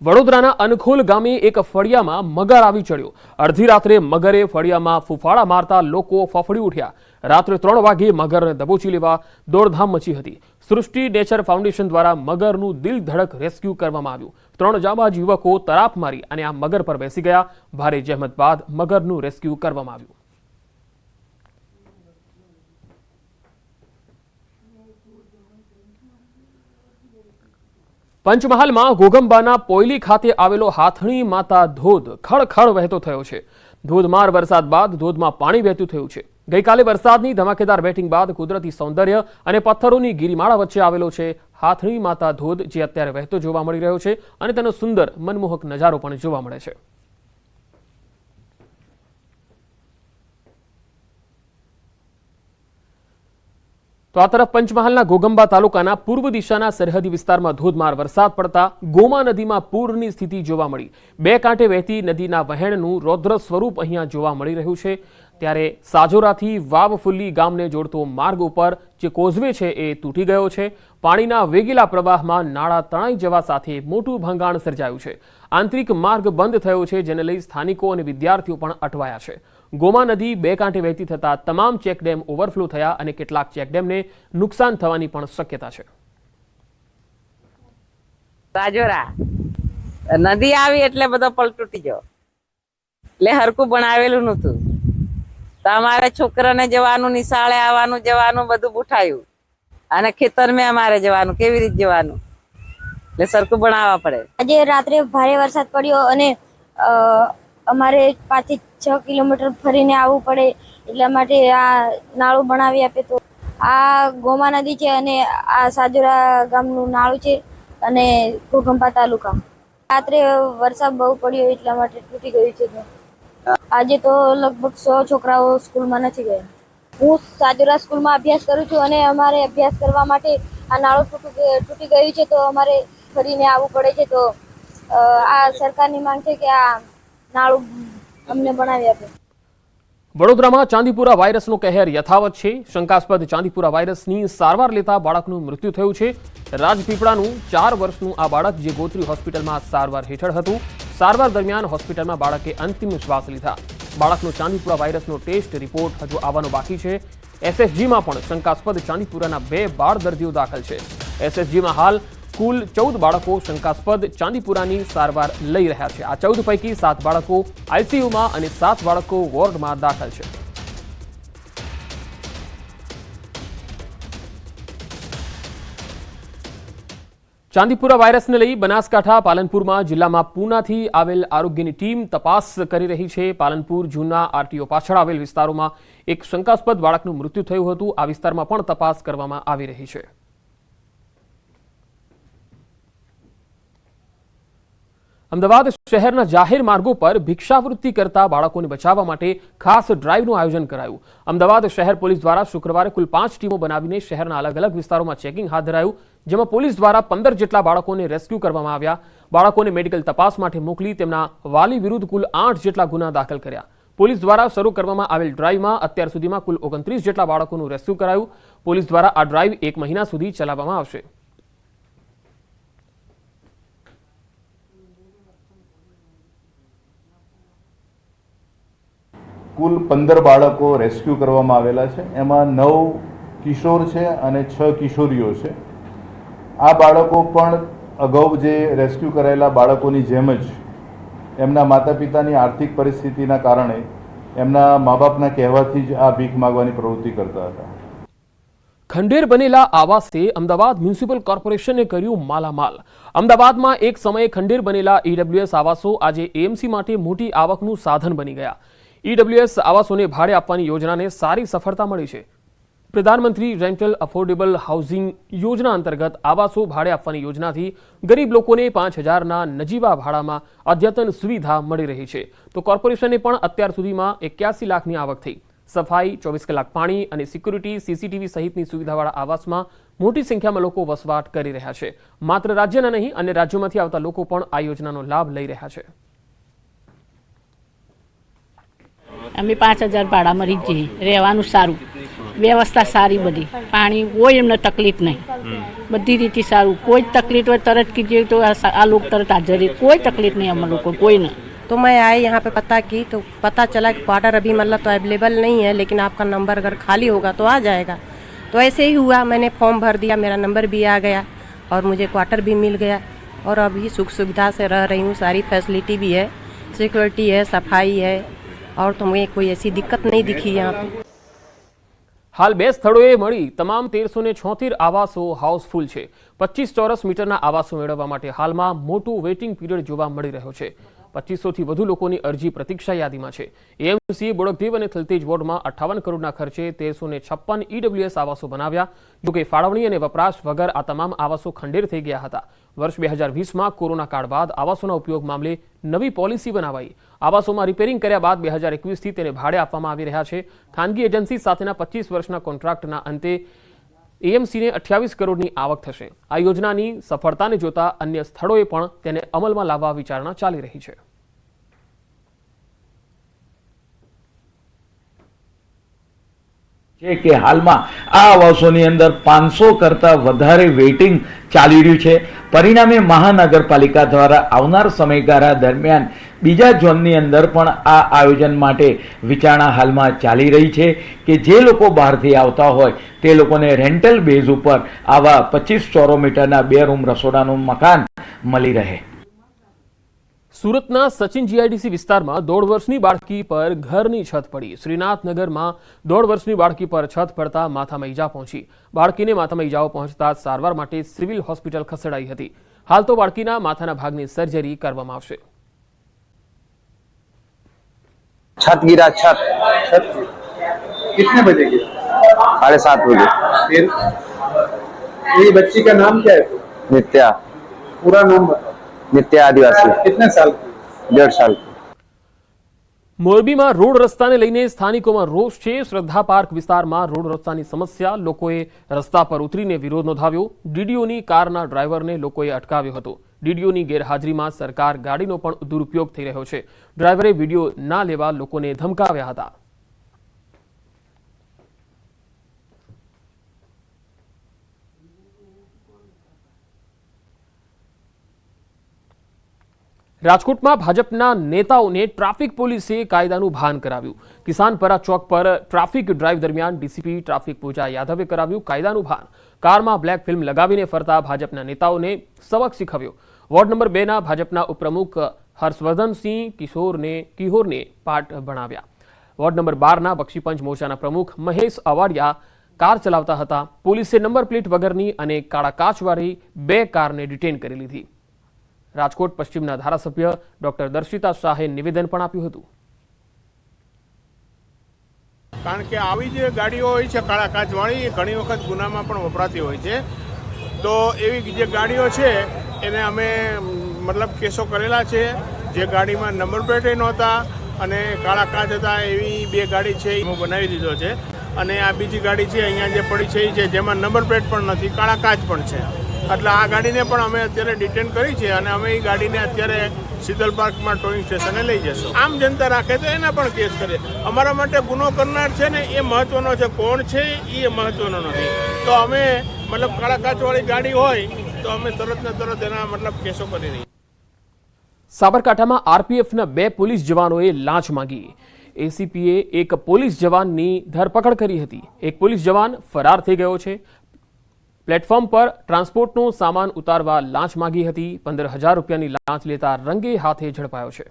વડોદરાના અનખોલ ગામે એક ફળિયામાં મગર આવી ચડ્યો. અડધી રાત્રે મગરે ફળિયામાં ફૂફાળા મારતા લોકો ફફડી ઉઠ્યા. રાત્રે ત્રણ વાગે મગરને દબોચી લેવા દોડધામ મચી હતી. સૃષ્ટિ નેચર ફાઉન્ડેશન દ્વારા મગરનું દિલ ધડક રેસ્ક્યુ કરવામાં આવ્યું. ત્રણ જાબાજ યુવકો તરાપ મારી અને આ મગર પર બેસી ગયા. ભારે જહેમત બાદ મગરનું રેસ્ક્યુ કરવામાં આવ્યું. પંચમહાલમાં ઘોઘંબાના પોયલી ખાતે આવેલો હાથણી માતા ધોધ ખળખળ વહેતો થયો છે. ધોધમાર વરસાદ બાદ ધોધમાં પાણી વહેતું થયું છે. ગઈકાલે વરસાદની ધમાકેદાર બેટિંગ બાદ કુદરતી સૌંદર્ય અને પથ્થરોની ગિરિમાળા વચ્ચે આવેલો છે હાથણી માતા ધોધ, જે અત્યારે વહેતો જોવા મળી રહ્યો છે અને તેનો સુંદર મનમોહક નજારો પણ જોવા મળે છે. તો આ તરફ પંચમહાલના ઘોગંબા તાલુકાના પૂર્વ દિશાના સરહદી વિસ્તારમાં ધોધમાર વરસાદ પડતા ગોમા નદીમાં પૂરની સ્થિતિ જોવા મળી. બે કાંઠે વહેતી નદીના વહેણનું રૌદ્ર સ્વરૂપ અહીંયા જોવા મળી રહ્યું છે. ત્યારે સાજોરાથી વાવફુલ્લી ગામને જોડતો માર્ગ ઉપર જે કોઝવે છે એ તૂટી ગયો છે. પાણીના વેગીલા પ્રવાહમાં નાળા તણાઈ જવા સાથે મોટું ભંગાણ સર્જાયું છે. આંતરિક માર્ગ બંધ થયો છે, જેને લઈ સ્થાનિકો અને વિદ્યાર્થીઓ પણ અટવાયા છે. ગોમા નદી બે કાંઠે વહેતી થતા તમામ ચેકડેમ ઓવરફ્લો થયા અને કેટલાક ચેકડેમને નુકસાન થવાની પણ શક્યતા છે. રાજોરા નદી આવી એટલે બધો પલ તૂટી ગયો. એટલે હરકું બનાવેલું નતું તો અમારે છોકરાને જવાનું નિશાળે આવવાનું જવાનું બધું ઉઠાયું અને ખેતર મેં અમારે જવાનું કેવી રીતે જવાનું? એટલે સરખું બનાવવા પડે. આજે રાત્રે ભારે વરસાદ પડ્યો અને અમારે પાંચથી છ કિલોમીટર ફરીને આવવું પડે એટલા માટે આ નાળું બનાવી આપે તો. આ ગોમા નદી છે અને આ સાજુરા ગામનું નાળું છે અને ઘોઘંપા તાલુકા. રાત્રે વરસાદ બહુ પડ્યો એટલા માટે તૂટી ગયું છે આજે તો લગભગ સો છોકરાઓ સ્કૂલમાં નથી ગયા. હું સાજુરા સ્કૂલમાં અભ્યાસ કરું છું અને અમારે અભ્યાસ કરવા માટે આ નાળું તૂટી તૂટી ગયું છે તો અમારે ફરીને આવવું પડે છે તો આ સરકારની માંગ છે કે આ નાળું અમને બનાવી આપે. વડોદરામાં ચાંદીપુરા વાયરસનો કહેર યથાવત છે. શંકાસ્પદ ચાંદીપુરા વાયરસની સારવાર લેતા બાળકનું મૃત્યુ થયું છે. રાજપીપળાનું ચાર વર્ષનું આ બાળક જે ગોત્રી હોસ્પિટલમાં સારવાર હેઠળ હતું. સારવાર દરમિયાન હોસ્પિટલમાં બાળકે અંતિમ શ્વાસ લીધા. બાળકનો ચાંદીપુરા વાયરસનો ટેસ્ટ રિપોર્ટ હજુ આવવાનો બાકી છે. એસએસજીમાં પણ શંકાસ્પદ ચાંદીપુરાના બે બાળ દર્દીઓ દાખલ છે. એસએસજીમાં હાલ કુલ ચૌદ બાળકો શંકાસ્પદ ચાંદીપુરાની સારવાર લઈ રહ્યા છે. આ ચૌદ પૈકી સાત બાળકો આઈસીયુમાં અને સાત બાળકો વોર્ડમાં દાખલ છે. ચાંદીપુરા વાયરસને લઈ બનાસકાંઠા, પાલનપુરમાં, જિલ્લામાં પૂનાથી આવેલ આરોગ્યની ટીમ તપાસ કરી રહી છે. પાલનપુર જૂના આરટીઓ પાછળ આવેલ વિસ્તારોમાં એક શંકાસ્પદ બાળકનું મૃત્યુ થયું હતું. આ વિસ્તારમાં પણ તપાસ કરવામાં આવી રહી છે. અમદાવાદ શહેરના જાહેર માર્ગો પર ભિક્ષાવૃત્તિ કરતા બાળકોને બચાવવા માટે ખાસ ડ્રાઈવનું આયોજન કરાયું. અમદાવાદ શહેર પોલીસ દ્વારા શુક્રવારે કુલ પાંચ ટીમો બનાવીને શહેરના અલગ અલગ વિસ્તારોમાં ચેકિંગ હાથ ધરાયું, જેમાં પોલીસ દ્વારા પંદર જેટલા બાળકોને રેસ્ક્યુ કરવામાં આવ્યા. બાળકોને મેડિકલ તપાસ માટે મોકલી તેમના વાલી વિરુદ્ધ કુલ આઠ જેટલા ગુના દાખલ કર્યા. પોલીસ દ્વારા શરૂ કરવામાં આવેલ ડ્રાઈવમાં અત્યાર સુધીમાં કુલ ઓગણત્રીસ જેટલા બાળકોનું રેસ્ક્યુ કરાયું. પોલીસ દ્વારા આ ડ્રાઈવ એક મહિના સુધી ચલાવવામાં આવશે. કુલ પંદર બાળકો રેસ્ક્યુ કરવામાં આવેલા છે. એમાં નવ કિશોર છે અને છ કિશોરીઓ છે. આ બાળકો પણ અગાઉ જે રેસ્ક્યુ કરાયેલા બાળકોની જેમ જ એમના માતા પિતાની આર્થિક પરિસ્થિતિના કારણે એમના મા બાપના કહેવાથી જ આ ભીખ માગવાની પ્રવૃત્તિ કરતા હતા. ખંડેર બનેલા આવાસે અમદાવાદ મ્યુનિસિપલ કોર્પોરેશને કર્યું માલામાલ. અમદાવાદમાં એક સમયે ખંડેર બનેલા ઈડબ્લ્યુએસ આવાસો આજે એએમસી માટે મોટી આવકનું સાધન બની ગયા. ઈડબ્લ્યુએસ આવાસોને ભાડે આપવાની યોજનાને સારી સફળતા મળી છે. પ્રધાનમંત્રી રેન્ટલ અફોર્ડેબલ હાઉસિંગ યોજના અંતર્ગત આવાસો ભાડે આપવાની યોજનાથી ગરીબ લોકોને પાંચ હજારના નજીવા ભાડામાં અદ્યતન સુવિધા મળી રહી છે. તો કોર્પોરેશને પણ અત્યાર સુધીમાં એક્યાસી લાખની આવક થઈ. સફાઈ, ચોવીસ કલાક પાણી અને સિક્યુરિટી, સીસીટીવી સહિતની સુવિધાવાળા આવાસમાં મોટી સંખ્યામાં લોકો વસવાટ કરી રહ્યા છે. માત્ર રાજ્યના નહીં અને રાજ્યોમાંથી આવતા લોકો પણ આ યોજનાનો લાભ લઈ રહ્યા છે. અમે પાંચ હજાર ભાડા મરી જ જઈએ રહેવાનું સારું વ્યવસ્થા સારી બધી પાણી કોઈ એમને તકલીફ નહીં બધી રીતે સારું કોઈ જ તકલીફ હોય તરત કીજીએ તો આ સા- આ લોકો તરત હાજર રહે કોઈ તકલીફ નહીં અમે લોકો કોઈને तो मैं आई यहाँ पे पता की तो पता चला कि क्वार्टर अभी मतलब तो अवेलेबल नहीं है लेकिन आपका नंबर अगर खाली होगा तो आ जाएगा तो ऐसे ही हुआ मैंने फॉर्म भर दिया मेरा नंबर भी आ गया और मुझे क्वार्टर भी मिल गया और अभी सुख सुविधा से रह रही हूँ सारी फैसिलिटी भी है सिक्योरिटी है सफाई है और तो मुझे कोई ऐसी दिक्कत नहीं दिखी यहाँ पे હાલ બે સ્થળોએ મળી તમામ તેરસો ને છોતેર આવાસો હાઉસફુલ છે પચીસ ચોરસ મીટરના આવાસો મેળવવા માટે હાલમાં મોટું વેઇટિંગ પીરિયડ જોવા મળી રહ્યો છે પચીસોથી વધુ લોકોની અરજી પ્રતીક્ષા યાદીમાં છે એએમસી બોડકદેવ અને થલતેજ વોર્ડમાં અઠ્ઠાવન કરોડના ખર્ચે તેરસો ને છપ્પન ઈડબ્લ્યુએસ આવાસો બનાવ્યા જોકે ફાળવણી અને વપરાશ વગર આ તમામ આવાસો ખંડેર થઈ ગયા હતા વર્ષ બે હજાર વીસમાં કોરોના કાળ બાદ આવાસોના ઉપયોગ મામલે નવી પોલિસી બનાવાઈ. આવાસોમાં રિપેરિંગ કર્યા બાદ બે હજાર એકવીસથી તેને ભાડે આપવામાં આવી રહ્યા છે. ખાનગી એજન્સી સાથેના પચીસ વર્ષના કોન્ટ્રાક્ટના અંતે એએમસીને અઠ્યાવીસ કરોડની આવક થશે. આ યોજનાની સફળતાને જોતા અન્ય સ્થળોએ પણ તેને અમલમાં લાવવા વિચારણા ચાલી રહી છે. છે કે હાલમાં આ આવાસોની અંદર પાંચસો કરતા વધારે વેઇટિંગ ચાલી રહ્યું છે. પરિણામે મહાનગરપાલિકા દ્વારા આવનાર સમયગાળા દરમિયાન બીજા ઝોનની અંદર પણ આ આયોજન માટે વિચારણા હાલમાં ચાલી રહી છે કે જે લોકો બહારથી આવતા હોય તે લોકોને રેન્ટલ બેઝ ઉપર આવા પચીસ ચોરો મીટરના બે રૂમ રસોડાનું મકાન મળી રહે. સુરતના સચિન જીઆઈડીસી વિસ્તારમાં દોઢ વર્ષની બાળકી પર ઘરની છત પડી શ્રીનાથનગરમાં દોઢ વર્ષની બાળકી પર છત પડતા માથામાં ઈજા પહોંચી બાળકીને માથામાં ઈજાઓ પહોંચતા સારવાર માટે સિવિલ હોસ્પિટલ ખસેડાઈ હતી હાલ તો બાળકીના માથાના ભાગની સર્જરી કરવામાં આવશે छत गिरा छत कितने बजे गिरा साढ़े सात बजे फिर ये बच्ची का नाम क्या है नित्या पूरा नाम बताओ नित्या आदिवासी कितने साल की डेढ़ साल की મોરબીમાં રોડ રસ્તાને લઈને સ્થાનિકોમાં રોષ છે શ્રદ્ધા પાર્ક વિસ્તારમાં રોડ રસ્તાની સમસ્યા લોકોએ રસ્તા પર ઉતરીને વિરોધ નોંધાવ્યો ડીડીઓની કારના ડ્રાઈવરને લોકોએ અટકાવ્યો હતો ડીડીઓની ગેરહાજરીમાં સરકાર ગાડીનો પણ દુરુપયોગ થઈ રહ્યો છે ડ્રાઈવરે વિડીયો ના લેવા લોકોને ધમકાવ્યા હતા રાજકોટમાં ભાજપના નેતાઓને ટ્રાફિક પોલીસે કાયદાનું ભાન કરાવ્યું. કિસાનપરા ચોક પર ટ્રાફિક ડ્રાઈવ દરમિયાન ડીસીપી ટ્રાફિક પૂજા યાદવે કરાવ્યું કાયદાનું ભાન. કારમાં બ્લેક ફિલ્મ લગાવીને ફરતા ભાજપના નેતાઓને સબક શીખવ્યો. વોર્ડ નંબર બેના ભાજપના ઉપપ્રમુખ હર્ષવર્ધનસિંહ કિશોરને કિહોરને પાઠ ભણાવ્યા. વોર્ડ નંબર બારના બક્ષીપંચ મોરચાના પ્રમુખ મહેશ અવાડિયા કાર ચલાવતા હતા. પોલીસે નંબર પ્લેટ વગરની અને કાળા કાચવાળી બે કારને ડિટેન કરી લીધી. રાજકોટ પશ્ચિમના ધારાસભ્ય ડોક્ટર દર્શિતા શાહે નિવેદન પણ આપ્યું હતું. કારણ કે આવી જે ગાડીઓ હોય છે, કાળા કાચવાળી, એ ઘણી વખત ગુનામાં પણ વપરાતી હોય છે. તો એવી જે ગાડીઓ છે, એને અમે મતલબ કેસો કરેલા છે, જે ગાડીમાં નંબર પ્લેટે નહોતા અને કાળા કાચ હતા, એવી બે ગાડી છે, એ બનાવી દીધો છે. અને આ બીજી ગાડી છે, અહીંયા જે પડી છે, એ છે, જેમાં નંબર પ્લેટ પણ નથી, કાળા કાચ પણ છે. એટલે આ ગાડીને પણ અમે અત્યારે ડિટેન કરી છે અને અમે એ ગાડીને અત્યારે શીતલ પાર્કમાં ટોઈંગ સ્ટેશને લઈ જશું આમ જનતા રાખે તો એના પણ કેસ કરીએ અમારા માટે ગુનો કરનાર છે ને, એ મહત્વનો છે. કોણ છે, એ મહત્વનો નથી. તો અમે મતલબ કાળા કાચવાળી ગાડી હોય, તો અમે તરત ને તરત એના મતલબ કેસો કરી દઈએ. સાબરકાંઠામાં આરપીએફના બે પોલીસ જવાનોએ લાંચ માંગી. એસીપીએ એક પોલીસ જવાનની ધરપકડ કરી હતી. એક પોલીસ જવાન ફરાર થઈ ગયો છે. પ્લેટફોર્મ પર ટ્રાન્સપોર્ટનો સામાન ઉતારવા લાંચ માંગી હતી. પંદર હજાર રૂપિયાની લાંચ લેતા રંગે હાથે ઝડપાયો છે.